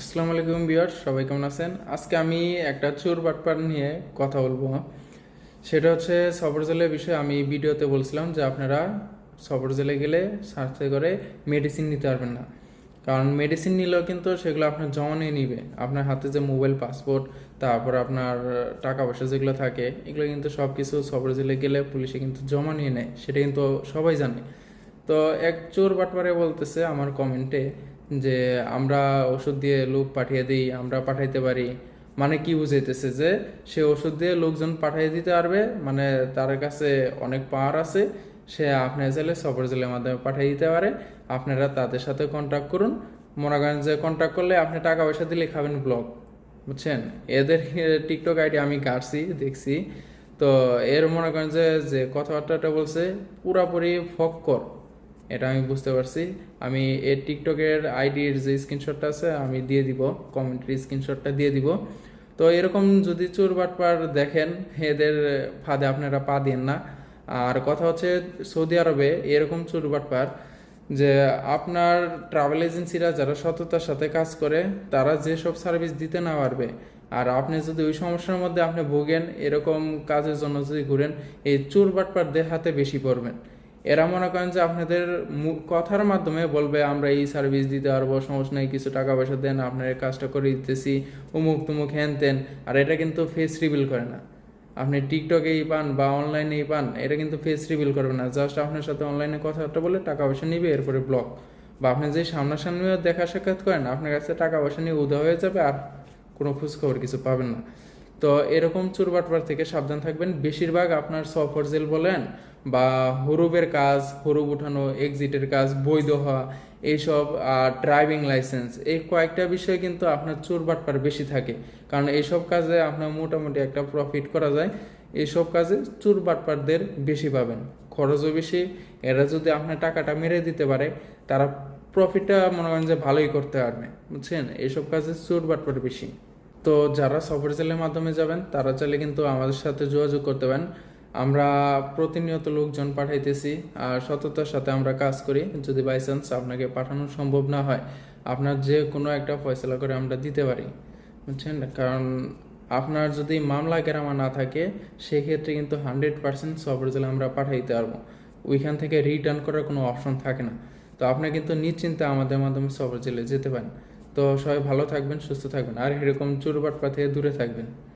আসসালামু আলাইকুম বিয়ার সবাই কেমন আছেন? আজকে আমি একটা চোর বাটপার নিয়ে কথা বলব। সেটা হচ্ছে সফর জেলের বিষয়ে আমি ভিডিওতে বলছিলাম যে আপনারা সফর জেলে গেলে সাথে করে মেডিসিন নিতে পারবেন না। কারণ মেডিসিন নিলেও কিন্তু সেগুলো আপনার জমা নিয়ে নিবে। আপনার হাতে যে মোবাইল পাসপোর্ট তারপর আপনার টাকা পয়সা যেগুলো থাকে, এগুলো কিন্তু সব কিছু সফর জেলে গেলে পুলিশে কিন্তু জমা নিয়ে নেয়। সেটা কিন্তু সবাই জানে। তো এক চোর বাটপারে বলতেছে আমার কমেন্টে যে আমরা ওষুধ দিয়ে লোক পাঠিয়ে দিই, আমরা পাঠাইতে পারি। মানে কি বুঝাইতেছে যে, সে ওষুধ দিয়ে লোকজন পাঠিয়ে দিতে পারবে মানে তার কাছে অনেক পাওয়ার আছে, সে আপনার জেলে সফর জেলের মাধ্যমে পাঠিয়ে দিতে পারে। আপনারা তাদের সাথে কন্ট্যাক্ট করুন। মনে করেন যে কন্ট্যাক্ট করলে আপনি টাকা পয়সা দিলে খাবেন ব্লগ বুঝছেন? এদের টিকটক আইডি আমি কাটছি, দেখছি। তো এর মনে করেন যে যে কথাবার্তাটা বলছে, পুরাপুরি ফক্কর এটা আমি বুঝতে পারছি। আমি এর টিকটকের আইডির যে স্ক্রিনশটটা আছে, আমি দিয়ে দিব কমেন্টের স্ক্রিনশটটা দিয়ে দিব। তো এরকম যদি চোর বাটপার দেখেন, এদের ফাঁদে আপনারা পা দিন না। আর কথা হচ্ছে সৌদি আরবে এরকম চোর বাটপার যে আপনার ট্রাভেল এজেন্সিরা যারা সততার সাথে কাজ করে, তারা যেসব সার্ভিস দিতে না পারবে, আর আপনি যদি ওই সমস্যার মধ্যে আপনি ভোগেন, এরকম কাজের জন্য যদি ঘুরেন, এই চোর বাটপারদের হাতে বেশি পড়বেন। এরা মনে করেন যে আপনাদের কথার মাধ্যমে বলবে, আমরা এই সার্ভিস দিতে পারব, সমস্যা নেই, কিছু টাকা পয়সা দেন, আপনার কাজটা করে দিতেছি উমুক তুমুক হ্যান তেন আর এটা কিন্তু ফেস রিভিল করে না। আপনি টিকটকেই পান বা অনলাইনেই পান, এটা কিন্তু ফেস রিভিল করবে না। জাস্ট আপনার সাথে অনলাইনে কথাবার্তা বলে টাকা পয়সা নিবে, এরপরে ব্লক বা আপনি যে সামনাসামনিও দেখা সাক্ষাৎ করেন, আপনার কাছে টাকা পয়সা নিয়ে উদা হয়ে যাবে আর কোনো খোঁজখবর কিছু পাবেন না। তো এরকম চুরবাটবার থেকে সাবধান থাকবেন। বেশিরভাগ আপনার সফর জেল বলেন বা হরুবের কাজ, হরুব উঠানো এক্সিটের কাজ, বৈধ হওয়া, এইসব, আর ড্রাইভিং লাইসেন্স এই কয়েকটা বিষয়ে কিন্তু আপনার চোরবাটপার বেশি থাকে। কারণ এইসব কাজে আপনার মোটামুটি একটা প্রফিট করা যায়। এইসব কাজে চোরবাটপারদের বেশি পাবেন। খরচও বেশি। এরা যদি আপনার টাকাটা মেরে দিতে পারে, তারা প্রফিটটা মনে করেন যে ভালোই করতে পারবে। বুঝছেন? এইসব কাজে চোরবাটপার বেশি। তো যারা সফর জেলের মাধ্যমে যাবেন, তারা চাইলে কিন্তু আমাদের সাথে যোগাযোগ করতে পারেন। আমরা প্রতিনিয়ত লোকজন পাঠাইতেছি আর সততার সাথে আমরা কাজ করি। যদি বাই চান্স আপনাকে পাঠানো সম্ভব না হয়, আপনার যে কোনো একটা ফয়সলা করে আমরা দিতে পারি। বুঝছেন? কারণ আপনার যদি মামলা কেরামা না থাকে, সেক্ষেত্রে কিন্তু হান্ড্রেড পার্সেন্ট সফর জেলে আমরা পাঠাইতে পারব। ওইখান থেকে রিটার্ন করার কোনো অপশন থাকে না। তো আপনি কিন্তু নিশ্চিন্তে আমাদের মাধ্যমে সফর জেলে যেতে পারেন। তো সবাই ভালো থাকবেন, সুস্থ থাকবেন। আর এরকম চুরবাট থেকে দূরে থাকবেন।